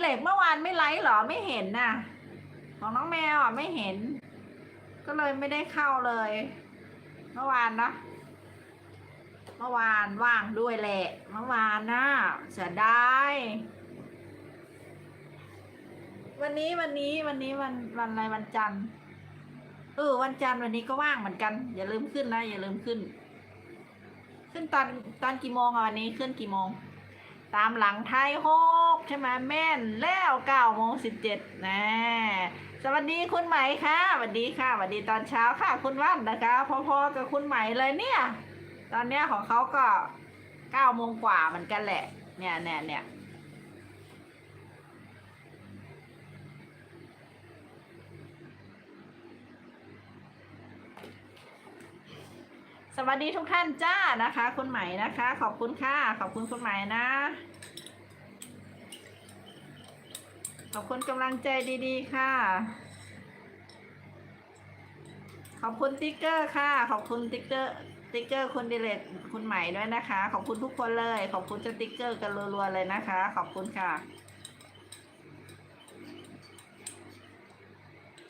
เหล็กเมื่อวานไม่ไลฟ์เหรอไม่เห็นน่ะ ของน้องแมวอะไม่เห็น ก็เลยไม่ได้เข้าเลย เมื่อวานนะเมื่อวานว่างด้วยแหละเมื่อวานนะเสียดายวันนี้วันนี้วันนี้วันวันอะไรวันจันทร์เออวันจันทร์วันนี้ก็ว่างเหมือนกัน อย่าลืมขึ้นนะอย่าลืมขึ้น ขึ้นตอนตอนกี่โมงอะวันนี้ขึ้นกี่โมง ตามหลังไทยโฮกใช่ไหมแม่นแล้วเก้าโมงสิบเจ็ดนะสวัสดีคุณใหม่ค่ะสวัสดีค่ะสวัสดีตอนเช้าค่ะ คุณวันนะคะพอๆกับคุณใหม่เลยเนี่ย ตอนเนี้ยของเขาก็เก้าโมงกว่าเหมือนกันแหละ เนี่ยเนี่ยเนี่ย วัสดีทุกท่านจ้านะคะ คุณไหม่นะคะ ขอบคุณค่ะ ขอบคุณคุณไหม่นะ ขอบคุณกำลังใจดีๆ ค่ะ ขอบคุณติ๊กเกอร์ค่ะ ขอบคุณติ๊กเกอร์ติ๊กเกอร์คุณดิเลตคุณใหม่ด้วยนะคะ ขอบคุณทุกคนเลย ขอบคุณสติ๊กเกอร์กันรัวๆเลยนะคะ ขอบคุณค่ะ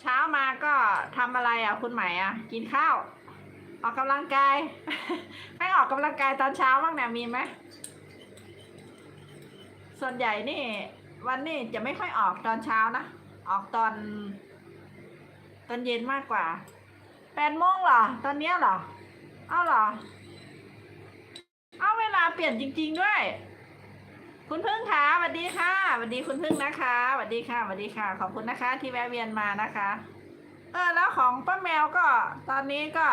เช้ามาก็ทำอะไรอะคุณใหม่อะ กินข้าว ออกกำลังกาย ให้ออกกำลังกายตอนเช้าบ้างเนี่ยมีไหมส่วนใหญ่นี่ วันนี้จะไม่ค่อยออกตอนเช้านะ ออกตอน ตอนเย็นมากกว่าแปดโมงเหรอ ตอนเนี้ยเหรอ เอ้าเหรอ เอาเวลาเปลี่ยนจริง ๆด้วย คุณพึ่งคะสวัสดีค่ะสวัสดีคุณพึ่งนะคะสวัสดีค่ะสวัสดีค่ะ ขอบคุณนะคะ ที่แวะเวียนมานะคะ เออแล้วของป้าแมวก็ ตอนนี้ก็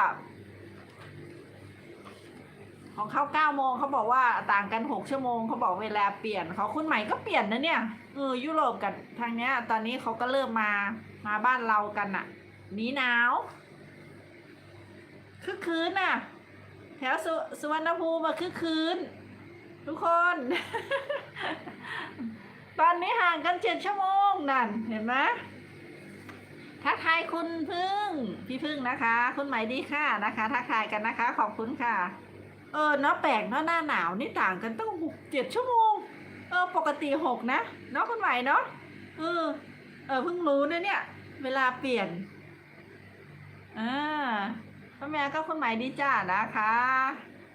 ของเขาเก้าโมงเขาบอกว่าต่างกันหกชั่วโมงเขาบอกเวลาเปลี่ยนเขาคุณใหม่ก็เปลี่ยนนะเนี่ยเออยุโรปกับทางเนี้ย ตอนนี้เขาก็เริ่มมามาบ้านเรากันอะหนีหนาวคึกคืนน่ะ แถวสสุวรรณภูมิคึกคืน ทุกคน ตอนนี้ห่างกันเจ็ดชั่วโมงนั่นเห็นไหมทักทายคุณพึ่ง พี่พึ่งนะคะ คุณใหม่ดีค่ะนะคะ ทักทายกันนะคะ ขอบคุณค่ะ เออเนาะแปลกเนาะหน้าหนาวนี่ต่างกันตั้งหกเจ็ดชั่วโมง เออปกติหกนะเนาะคุณใหม่เนาะเออเออเพิ่งรู้นะเนี่ย เวลาเปลี่ยนอ่าป้าแม่ก็คุณใหม่ดีจ้านะคะ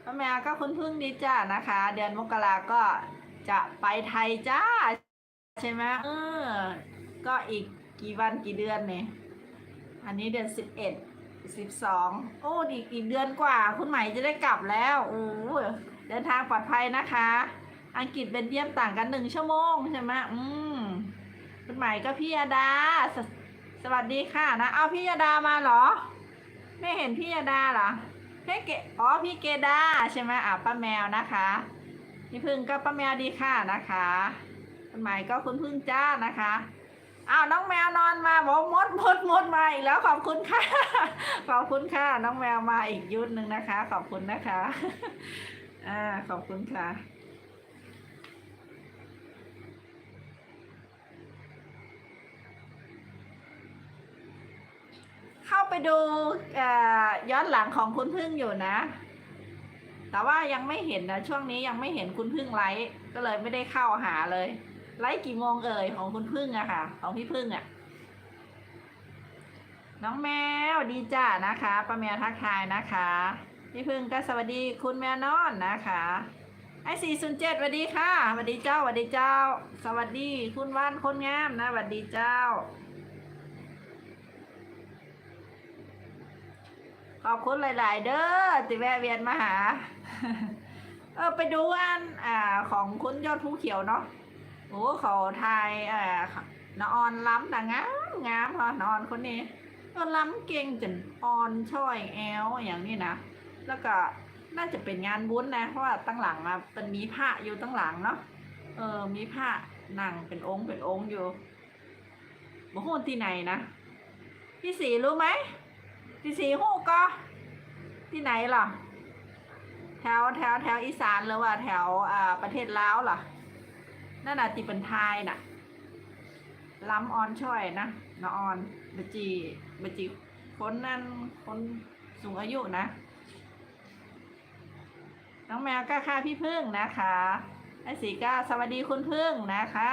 ป้าแม่ก็คุณพึ่งดีจ้านะคะ เดือนมกราก็จะไปไทยจ้า ใช่ไหมเออ ก็อีกกี่วันกี่เดือนเนี่ย อันนี้เดือนสิบเอ็ด สิบสองโอ้ดีอีกเดือนกว่า คุณใหม่จะได้กลับแล้วโอ้เดินทางปลอดภัยนะคะ อังกฤษเบนเยียมต่างกันหนึ่งชั่วโมงใช่ไหมอืมคุณใหม่ก็พี่ยดาสสวัสดีค่ะนะเอาพี่ยดามาเหรอ ไม่เห็นพี่ยดาเหรอพี่เกอ๋อพี่เกดาใช่ไหมอะป้าแมวนะคะพี่พึ่งก็ป้าแมวดีค่ะนะคะคุณใหม่ก็คุณพึ่งจ้านะคะ อ้าวน้องแมวนอนมาบอกมดมดมดมาอีกแล้วขอบคุณค่ะ ขอบคุณค่ะ น้องแมวมาอีกยุดหนึ่งนะคะ ขอบคุณนะคะ อ่าขอบคุณค่ะเข้าไปดูย้อนหลังของคุณพึ่งอยู่นะ แต่ว่ายังไม่เห็นนะช่วงนี้ยังไม่เห็นคุณพึ่งไลฟ์ก็เลยไม่ได้เข้าหาเลย ไลฟ์กี่โมงเอ่ยของคุณพึ่งอะค่ะ ของพี่พึ่งอะน้องแมวดีจ้านะคะป้าแมวทักทายนะคะ พี่พึ่งก็สวัสดีคุณแมวนอนนะคะไอสี่ศูนย์เจ็ดสวัสดีค่ะสวัสดีเจ้าสวัสดีเจ้า สวัสดีคุณว่านคนงามนะสวัสดีเจ้า ขอบคุณหลาย ๆ เด้อติแวะเวียนมาหา เออไปดูอันอ่าของคุณยอดผู้เขียวเนาะ โอ้เขาทายเอ่อนออนล้ำนะงามงามพอนอนคนนี้ก็ล้ำเก่งจนออนช่อยแอลอย่างนี้นะแล้วก็น่าจะเป็นงานบุญนะเพราะว่าตั้งหลังมาเป็นมีพระอยู่ตั้งหลังเนาะเออมีพระนั่งเป็นองค์เป็นองค์อยู่บ่ฮู้ที่ไหนนะพี่สีรู้ไหมพี่สีฮู้ก็ที่ไหนล่ะแถวแถวแถวอีสานหรือว่าแถวอ่าประเทศลาวล่ะ นั่นน่ะติเป็นไทยน่ะล้ำออนช่อยนะนออนบจีบจีคนนั่นคนสูงอายุนะ น้องแมวก็ค่ะพี่พึ่งนะคะไอสีก้าสวัสดีคุณพึ่งนะคะ